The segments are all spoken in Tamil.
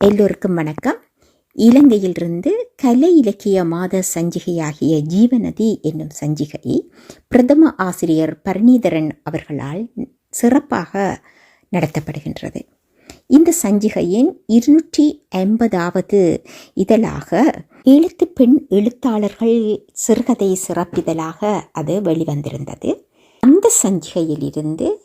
எல்லோருக்கும் வணக்கம். இலங்கையிலிருந்து கலை இலக்கிய மாத சஞ்சிகையாகிய ஜீவநதி என்னும் சஞ்சிகை பிரதம ஆசிரியர் பரணீதரன் அவர்களால் சிறப்பாக நடத்தப்படுகின்றது. இந்த சஞ்சிகையின் இருநூற்றி ஐம்பதாவது இதழாக எழுத்து பெண் எழுத்தாளர்கள் சிறுகதை சிறப்பிதழாக அது வெளிவந்திருந்தது. அந்த சஞ்சிகையில் இருந்து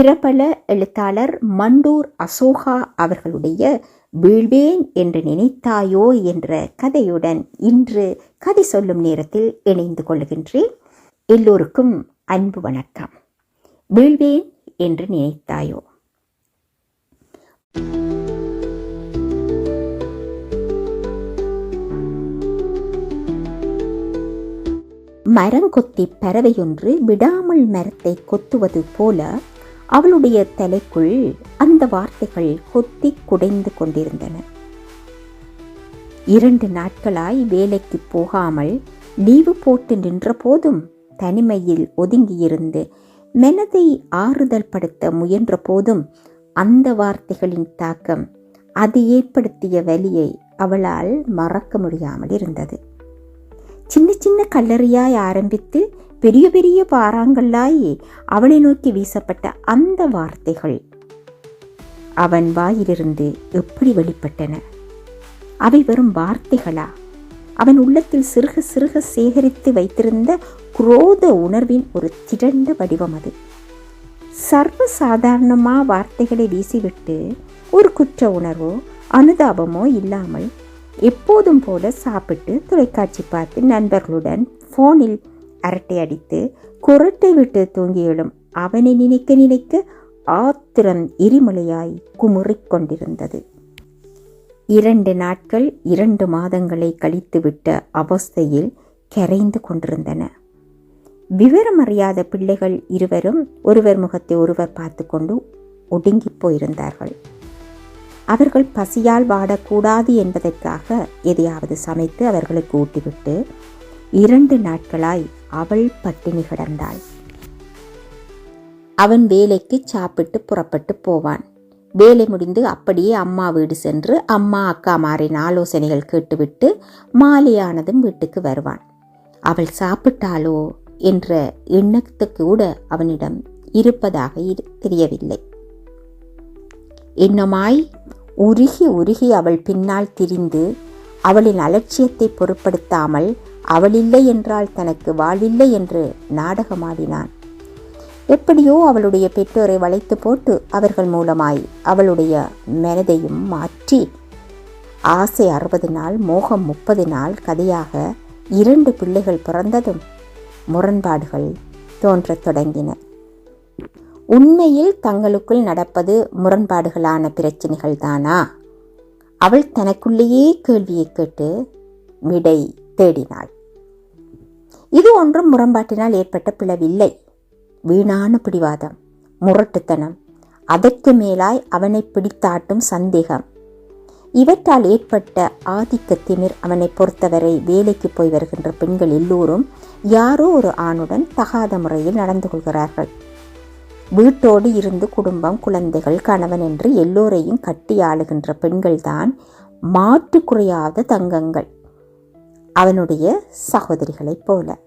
பிரபல எழுத்தாளர் மண்டூர் அசோகா அவர்களுடைய வீழ்வேன் என்று நினைத்தாயோ என்ற கதையுடன் இன்று கதை சொல்லும் நேரத்தில் இணைந்து கொள்கின்றேன். எல்லோருக்கும் அன்பு வணக்கம். வீழ்வேன் என்று நினைத்தாயோ? மரங்கொத்தி பறவையொன்று விடாமல் மரத்தை கொத்துவது போல அவளுடைய தலைக்குள் அந்த வார்த்தைகள் கொத்தி குடைந்து கொண்டிருந்தன. இரண்டு நாட்களாய் வேலைக்கு போகாமல் லீவு போட்டு நின்ற போதும் தனிமையில் ஒதுங்கியிருந்து மனதை ஆறுதல் படுத்த முயன்ற போதும் அந்த வார்த்தைகளின் தாக்கம் அது ஏற்படுத்திய வலியை அவளால் மறக்க முடியாமல் இருந்தது. சின்ன சின்ன கல்லறியாய் ஆரம்பித்து பெரிய பெரிய பாறாங்கல்லாய் அவளை நோக்கி வீசப்பட்ட அந்த வார்த்தைகள் அவன் வாயிலிருந்து எப்படி வெளிப்பட்டன? அவை வெறும் வார்த்தைகளா? அவன் உள்ளத்தில் சிறுக சிறுக சேகரித்து வைத்திருந்த குரோத உணர்வின் ஒரு திரண்ட வடிவம் அது. சர்வ சாதாரணமாக வார்த்தைகளை வீசிவிட்டு ஒரு குற்ற உணர்வோ அனுதாபமோ இல்லாமல் எப்போதும் போல சாப்பிட்டு தொலைக்காட்சி பார்த்து நண்பர்களுடன் ஃபோனில் அரட்டை அடித்து குரட்டை விட்டு தூங்கி எழும் அவனை நினைக்க நினைக்க ஆத்திரம் எரிமலையாய் குமுறிக் கொண்டிருந்தது. இரண்டு நாட்கள் இரண்டு மாதங்களை கழித்துவிட்ட அவஸ்தையில் கரைந்து கொண்டிருந்தன. விவரம் அறியாத பிள்ளைகள் இருவரும் ஒருவர் முகத்தை ஒருவர் பார்த்து கொண்டு ஒடுங்கி போயிருந்தார்கள். அவர்கள் பசியால் வாடக்கூடாது என்பதற்காக எதையாவது சமைத்து அவர்களுக்கு ஊட்டிவிட்டு இரண்டு நாட்களாய் அவள் பட்டினி கிடந்தாள் அவன் வேலைக்கு சாப்பிட்டு புறப்பட்டு போவான். வேலை முடிந்து அப்படியே அம்மா வீடு சென்று அம்மா அக்கா மாறின் ஆலோசனைகள் கேட்டுவிட்டு மாலையானதும் வீட்டுக்கு வருவான். அவள் சாப்பிட்டாளோ என்ற எண்ணத்து கூட அவனிடம் இருப்பதாக தெரியவில்லை. இன்னமாய் உருகி உருகி அவள் பின்னால் திரிந்து அவளின் அலட்சியத்தை பொருட்படுத்தாமல் அவளில்லை என்றால் தனக்கு வாழ்வில்லை என்று நாடகமாடினான். எப்படியோ அவளுடைய பெற்றோரை வளைத்து போட்டு அவர்கள் மூலமாய் அவளுடைய மனதையும் மாற்றி ஆசை அறுபது நாள் மோகம் முப்பது நாள் கதையாக இரண்டு பிள்ளைகள் பிறந்ததும் முரண்பாடுகள் தோன்றத் தொடங்கின. உண்மையில் தங்களுக்குள் நடப்பது முரண்பாடுகளான பிரச்சனைகள் தானா அவள் தனக்குள்ளேயே கேள்வியை கேட்டு விடை தேடினாள். இது ஒன்றும் முரண்பாட்டினால் ஏற்பட்ட பிளவில்லை. வீணான பிடிவாதம் முரட்டுத்தனம் அதற்கு மேலாய் அவனை பிடித்தாட்டும் சந்தேகம். இவற்றால் ஏற்பட்ட ஆதிக்க திமிர் அவனை பொறுத்தவரை வேலைக்கு போய் வருகின்ற பெண்கள் எல்லோரும் யாரோ ஒரு ஆணுடன் தகாத முறையில் நடந்து கொள்கிறார்கள். வீட்டோடு இருந்து குடும்பம் குழந்தைகள் கணவன் என்று எல்லோரையும் கட்டி ஆளுகின்ற பெண்கள்தான் மாற்று குறையாத தங்கங்கள். அவனுடைய சகோதரிகளைப் போல.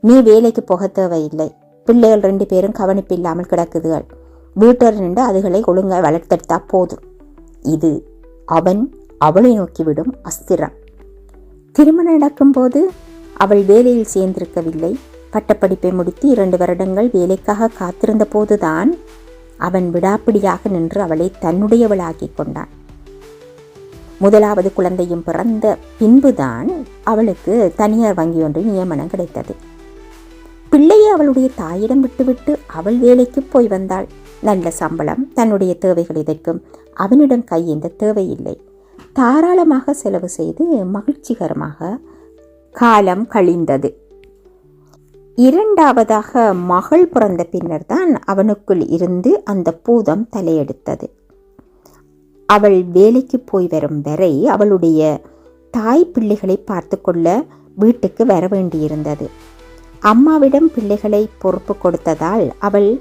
நீ வேலைக்கு போக தேவையில்லை. பிள்ளைகள் ரெண்டு பேரும் கவனிப்பு இல்லாமல் கிடக்குதுகள். வீட்டில் நின்று அதுகளை ஒழுங்காக வளர்த்தெடுத்தா போதும். இது அவன் அவளை நோக்கிவிடும் அஸ்திரம். திருமணம் நடக்கும்போது அவள் வேலையில் சேர்ந்திருக்கவில்லை. பட்டப்படிப்பை முடித்து இரண்டு வருடங்கள் வேலைக்காக காத்திருந்த போதுதான் அவன் விடாப்பிடியாக நின்று அவளை தன்னுடையவளாக்கி கொண்டான். முதலாவது குழந்தையும் பிறந்த பின்புதான் அவளுக்கு தனியார் வங்கி ஒன்று நியமனம் கிடைத்தது. பிள்ளையை அவளுடைய தாயிடம் விட்டுவிட்டு அவள் வேலைக்கு போய் வந்தாள். நல்ல சம்பளம் தன்னுடைய தேவைகள் இதற்கும் அவனிடம் கையேந்த தேவையில்லை. தாராளமாக செலவு செய்து மகிழ்ச்சிகரமாக காலம் கழிந்தது. இரண்டாவதாக மகள் பிறந்த பின்னர் தான் அவனுக்குள் இருந்து அந்த பூதம் தலையெடுத்தது. அவள் வேலைக்கு போய் வரும் வரை அவளுடைய தாய் பிள்ளைகளை பார்த்து கொள்ள வீட்டுக்கு வர வேண்டியிருந்தது. அம்மாவிடம் பிள்ளைகளை பொறுப்பு கொடுத்ததால் அவள்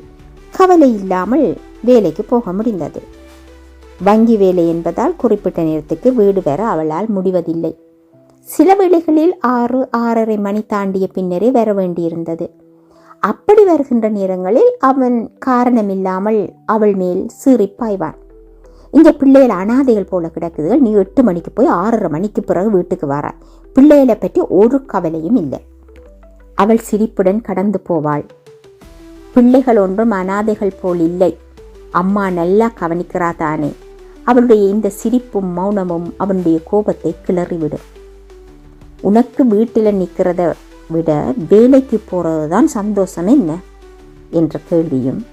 கவலை இல்லாமல் வேலைக்கு போக முடிந்தது. வங்கி வேலை என்பதால் குறிப்பிட்ட நேரத்துக்கு வீடு வர அவளால் முடிவதில்லை. சில வேளைகளில் ஆறு ஆறரை மணி தாண்டிய பின்னரே வர வேண்டியிருந்தது. அப்படி வருகின்ற நேரங்களில் அவன் காரணமில்லாமல் அவள் மேல் சீறிப்பாய்வான். இந்த பிள்ளைகள் அனாதைகள் போல கிடக்குதுகள் நீ எட்டு மணிக்கு போய் ஆறரை மணிக்கு பிறகு வீட்டுக்கு வர. பிள்ளைகளை பற்றி ஒரு கவலையும் இல்லை. அவள் சிரிப்புடன் கடந்து போவாள். பிள்ளைகள் ஒன்றும் அனாதைகள் போல் இல்லை. அம்மா நல்லா கவனிக்கிறா தானே. அவளுடைய இந்த சிரிப்பும் மௌனமும் அவனுடைய கோபத்தை கிளறிவிடும். உனக்கு வீட்டில் நிற்கிறத விட வேலைக்கு போகிறது தான் சந்தோஷம் என்ன? என்ற கேள்வியும்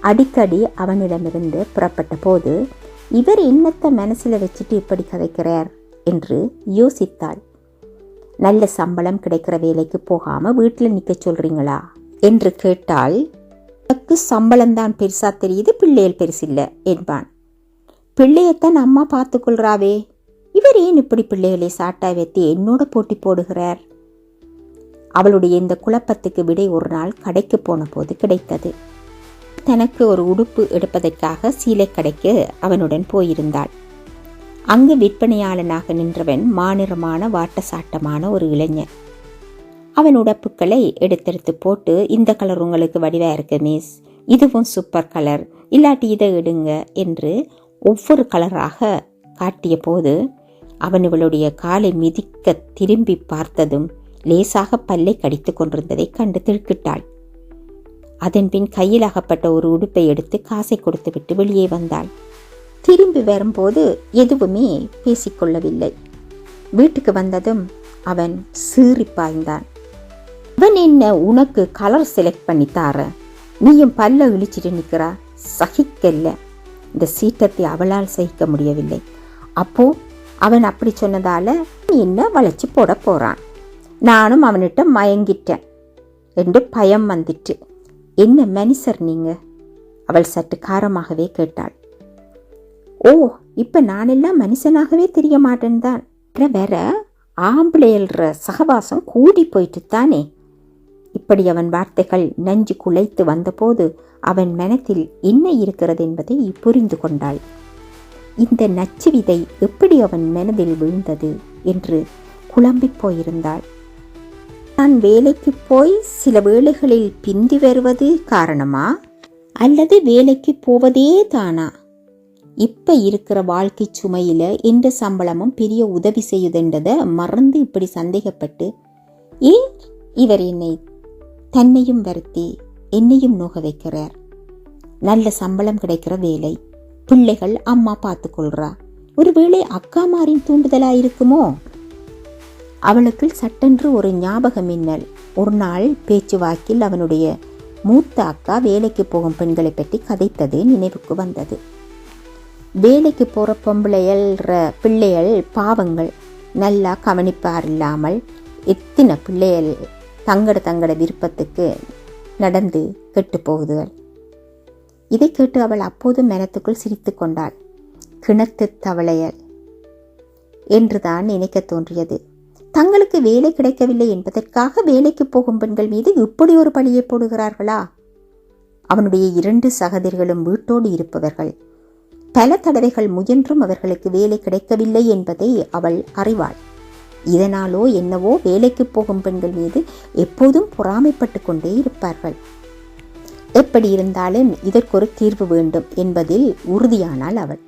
அடிக்கடி அவனிடமிருந்து புறப்பட்ட போது இவர் என்னத்தை மனசில் வச்சுட்டு இப்படி கதைக்கிறார்? என்று யோசித்தாள். நல்ல சம்பளம் கிடைக்கிற வேலைக்கு போகாமல் வீட்டில் நிற்க சொல்கிறீங்களா என்று கேட்டால் எனக்கு சம்பளம் தான் தெரியுது பிள்ளைகள் பெருசில்லை என்பான். பிள்ளையத்தான் அம்மா பார்த்துக்கொள்றாவே. இவர் ஏன் இப்படி பிள்ளைகளை சாட்டா வைத்து என்னோட போட்டி போடுகிறார்? அவளுடைய இந்த குழப்பத்துக்கு விடை ஒரு நாள் கடைக்கு போன போது கிடைத்தது. தனக்கு ஒரு உடுப்பு எடுப்பதற்காக சீலை கடைக்கு அவனுடன் போயிருந்தாள். அங்கு விற்பனையாளனாக நின்றவன் மாநிறமான வாட்டசாட்டமான ஒரு இளைஞன். அவன் உடப்புகளை எடுத்தெடுத்து போட்டு இந்த கலர் உங்களுக்கு வடிவாக இருக்கு மிஸ் இதுவும் சூப்பர் கலர் இல்லாட்டி இதை எடுங்க என்று ஒவ்வொரு கலராக காட்டிய போது அவன் இவளுடைய காலை மிதிக்க திரும்பி பார்த்ததும் லேசாக பல்லை கடித்து கொண்டிருந்ததை கண்டு திடுக்கிட்டாள். அதன்பின் கையில் அகப்பட்ட ஒரு உடுப்பை எடுத்து காசை கொடுத்துவிட்டு வெளியே வந்தாள். திரும்பி வரும்போது எதுவுமே பேசிக்கொள்ளவில்லை வீட்டுக்கு வந்ததும் அவன் சீறி பாய்ந்தான். அவன் என்ன உனக்கு கலர் செலக்ட் பண்ணி தார? நீயும் பல்ல இழிச்சிட்டு நிற்கிறா சகிக்கல்ல இந்த சீட்டத்தை அவளால் சகிக்க முடியவில்லை. அப்போ அவன் அப்படி சொன்னதால நீ என்ன வளைச்சு போட போறான்? நானும் அவனிட்ட மயங்கிட்டேன். என்று பயம் வந்துட்டு என்ன மனுஷர் நீங்க? அவள் சற்று காரமாகவே கேட்டாள். ஓ இப்ப நானெல்லாம் மனுஷனாகவே தெரிய மாட்டேன் தான் வேற ஆம்பளையல்ற சகவாசம் கூடி போயிட்டு தானே இப்படி அவன் வார்த்தைகள் நஞ்சு குலைத்து வந்தபோது அவன் மனத்தில் என்ன இருக்கிறது என்பதை புரிந்து கொண்டாள். இந்த நச்சு விதை எப்படி அவன் மனதில் விழுந்தது என்று குழம்பிப் போயிருந்தாள். நான் வேலைக்கு போய் சில வேளைகளில் பிந்தி வருவது காரணமா? அல்லது வேலைக்கு போவதே தானா? இப்ப இருக்கிற வாழ்க்கை சுமையில எந்த சம்பளமும் பெரிய உதவி செய்யுதுன்றத மறந்து இப்படி சந்தேகப்பட்டு ஏன் இவர் என்னை தன்னையும் வருத்தி என்னையும் நோக வைக்கிறார்? நல்ல சம்பளம் கிடைக்கிற வேலை பிள்ளைகள் அம்மா பார்த்துக்கொள்றா. ஒருவேளை அக்காமாரின் தூண்டுதலா இருக்குமோ? அவளுக்கு சட்டென்று ஒரு ஞாபக மின்னல். ஒரு நாள் பேச்சுவாக்கில் அவனுடைய மூத்த அக்கா வேலைக்கு போகும் பெண்களை பற்றி கதைத்தது நினைவுக்கு வந்தது. வேலைக்கு போகிற பொம்பளையல்ற பிள்ளைகள் பாவங்கள். நல்லா கவனிப்பார் இல்லாமல் எத்தனை பிள்ளைகள் தங்கட தங்கட விருப்பத்துக்கு நடந்து கெட்டு போகுதுகள். இதை கேட்டு அவள் அப்போது மனத்துக்குள் சிரித்து கொண்டாள். கிணத்து தவளையல் என்றுதான் நினைக்க தோன்றியது. தங்களுக்கு வேலை கிடைக்கவில்லை என்பதற்காக வேலைக்கு போகும் பெண்கள் மீது இப்படி ஒரு பழியை போடுகிறார்களா? அவனுடைய இரண்டு சகோதரிகளும் வீட்டோடு இருப்பவர்கள். பல தடவைகள் முயன்றும் அவர்களுக்கு வேலை கிடைக்கவில்லை என்பதை அவள் அறிவாள். இதனாலோ என்னவோ வேலைக்கு போகும் பெண்கள் மீது எப்போதும் பொறாமைப்பட்டு கொண்டே இருப்பார்கள். எப்படி இருந்தாலும் இதற்கொரு தீர்வு வேண்டும் என்பதில் உறுதியானாள் அவள்.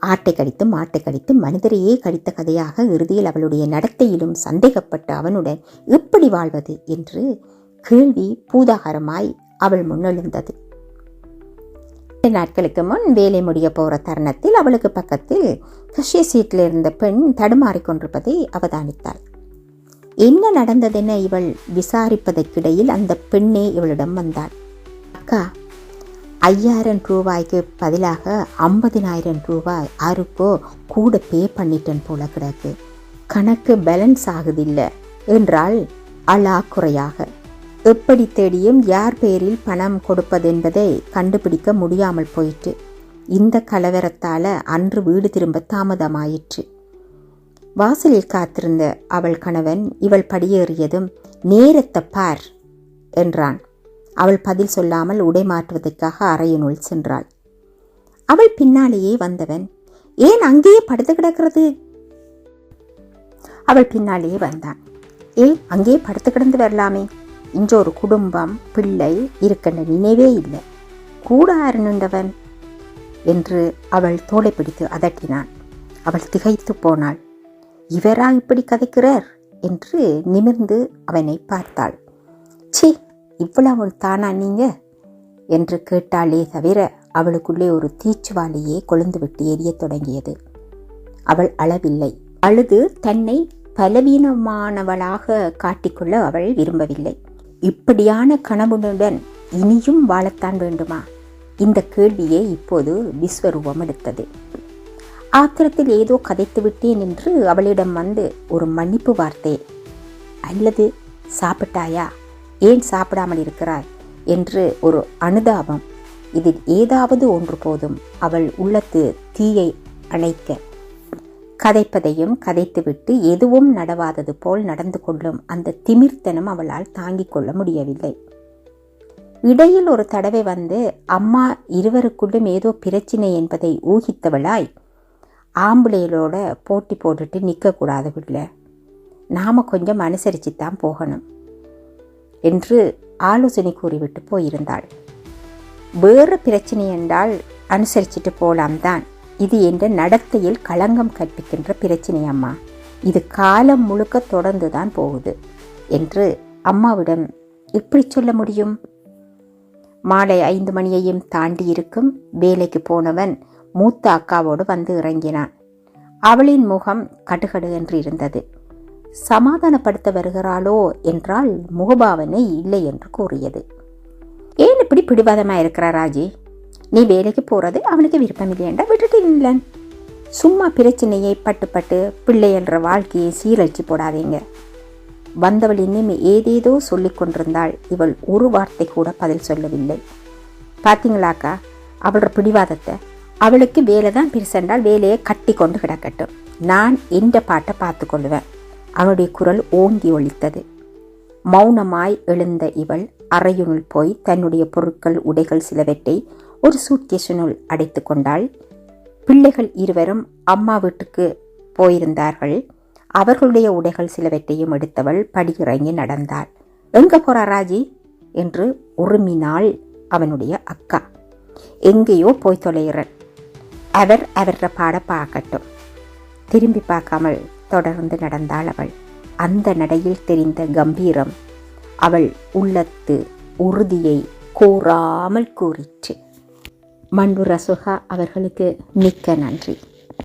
ஆட்டை கடித்து மாட்டை கடித்து மனிதரையே கடித்த கதையாக இறுதியில் அவளுடைய நடத்தையிலும் சந்தேகப்பட்டு அவனுடன் எப்படி வாழ்வது என்று கேள்வி பூதாகரமாய் அவள் முன்னெழுந்தது. நாட்களுக்கு முன் வேலை முடிய போகிற தருணத்தில் அவளுக்கு பக்கத்தில் கஷ்ய சீட்டில் இருந்த பெண் தடுமாறிக்கொண்டிருப்பதை அவதானித்தாள். என்ன நடந்ததென இவள் விசாரிப்பதற்கிடையில் அந்த பெண்ணே இவளிடம் வந்தாள். அக்கா ஐயாயிரம் ரூபாய்க்கு பதிலாக ஐம்பதினாயிரம் ரூபாய் யாருக்கோ கூட பே பண்ணிட்டேன் போல கிடக்கு. கணக்கு பேலன்ஸ் ஆகுதில்லை என்றால் அழாக்குறையாக எப்படி தேடியும் யார் பேரில் பணம் கொடுப்பதென்பதை கண்டுபிடிக்க முடியாமல் போயிற்று. இந்த கலவரத்தால் அன்று வீடு திரும்ப தாமதமாயிற்று. வாசலில் காத்திருந்த அவள் கணவன் இவள் படியேறியதும் நேரத்தை பார் என்றான். அவள் பதில் சொல்லாமல் உடை மாற்றுவதற்காக அறையினுள் சென்றாள். அவள் பின்னாலேயே வந்தவன் ஏன் அங்கேயே படுத்து கிடக்கிறது? அவள் பின்னாலேயே வந்தான். ஏன் அங்கேயே படுத்து கிடந்து வரலாமே. இன்று ஒரு குடும்பம் பிள்ளை இருக்கின்ற நினைவே இல்லை. கூட அருணுண்டவன் என்று அவள் தோலை பிடித்து அதட்டினான். அவள் திகைத்து போனாள். இவரா இப்படி கதைக்கிறார்? என்று நிமிர்ந்து அவனை பார்த்தாள். சி இவ்வளவு தானா நீங்க? என்று கேட்டாளே தவிர அவளுக்குள்ளே ஒரு தீச்சுவாலியே கொழுந்துவிட்டு எரிய தொடங்கியது. அவள் அளவில்லை. அழுது தன்னை பலவீனமானவளாக காட்டிக்கொள்ள அவள் விரும்பவில்லை. இப்படியான கணவனுடன் இனியும் வாழத்தான் வேண்டுமா? இந்த கேள்வியே இப்போது விஸ்வரூபம் எடுத்தது. ஆத்திரத்தில் ஏதோ கதைத்து விட்டேன் என்று அவளிடம் வந்து ஒரு மன்னிப்பு வார்த்தை அல்லது சாப்பிட்டாயா? ஏன் சாப்பிடாமல் இருக்கிறாய்? என்று ஒரு அனுதாபம். இதில் ஏதாவது ஒன்று போதும். அவள் உள்ளத்து தீயை அணைக்க. கதைப்பதையும் கதைத்துவிட்டு எதுவும் நடவாதது போல் நடந்து கொள்ளும் அந்த திமிர்த்தனம் அவளால் தாங்கிக் கொள்ள முடியவில்லை. இடையில் ஒரு தடவை வந்து அம்மா இருவருக்குள்ளும் ஏதோ பிரச்சினை என்பதை ஊகித்தவளாய்? ஆம்பளைகளோட போட்டி போட்டுட்டு நிற்கக்கூடாது பிள்ளை. நாம் கொஞ்சம் அனுசரித்து தான் போகணும். என்று ஆலோசனை கூறிவிட்டு போயிருந்தாள். வேறு பிரச்சனை என்றால் அனுசரிச்சிட்டு போலாம் தான். இது என்ற நடத்தையில் களங்கம் கற்பிக்கின்ற பிரச்சனை அம்மா. இது காலம் முழுக்க தொடர்ந்து தான் போகுது என்று அம்மாவிடம் எப்படி சொல்ல முடியும்? மாலை ஐந்து மணியையும் தாண்டி இருக்கும் வேலைக்கு போனவன் மூத்த அக்காவோடு வந்து இறங்கினான். அவளின் முகம் கடுகடு என்று இருந்தது. சமாதானப்படுத்த வருகிறாளோ என்றால் முகபாவனை இல்லை என்று கூறியது. ஏன் இப்படி பிடிவாதமாக இருக்கிறா ராஜி? நீ வேலைக்கு போகிறது அவனுக்கு விருப்பம் இல்லையண்டா விட்டுட்டு இல்லை சும்மா பிரச்சனையை பட்டு பட்டு பிள்ளையல்ற வாழ்க்கையை சீரழிச்சு போடாதீங்க. வந்தவள் இன்னும் ஏதேதோ சொல்லி கொண்டிருந்தாள். இவள் ஒரு வார்த்தை கூட பதில் சொல்லவில்லை. பார்த்தீங்களாக்கா அவளோட பிடிவாதத்தை. அவளுக்கு வேலை தான் பெருசென்றால் வேலையை கட்டி கொண்டு கிடக்கட்டும். நான் எந்த பாட்டை பார்த்து கொள்ளுவேன்? அவனுடைய குரல் ஓங்கி ஒழித்தது. மௌனமாய் எழுந்த இவள் அறையுனுள் போய் தன்னுடைய பொருட்கள் உடைகள் சிலவற்றை ஒரு சூட்கேஷனுள் அடைத்து கொண்டாள். பிள்ளைகள் இருவரும் அம்மா வீட்டுக்கு போயிருந்தார்கள். அவர்களுடைய உடைகள் சிலவற்றையும் எடுத்தவள் படியிறங்கி நடந்தாள். எங்க போறா ராஜி? என்று உருமினாள் அவனுடைய அக்கா. எங்கேயோ போய் தொலைகிறன். அவர் அவர பாட பார்க்கட்டும். திரும்பி பார்க்காமல் தொடர்ந்து நடந்தாள் அவள். அந்த நடையில் தெரிந்த கம்பீரம் அவள் உள்ளத்து உறுதியை கூறாமல் கூறிற்று. மன்னுரசுகா அவர்களுக்கு மிக்க நன்றி.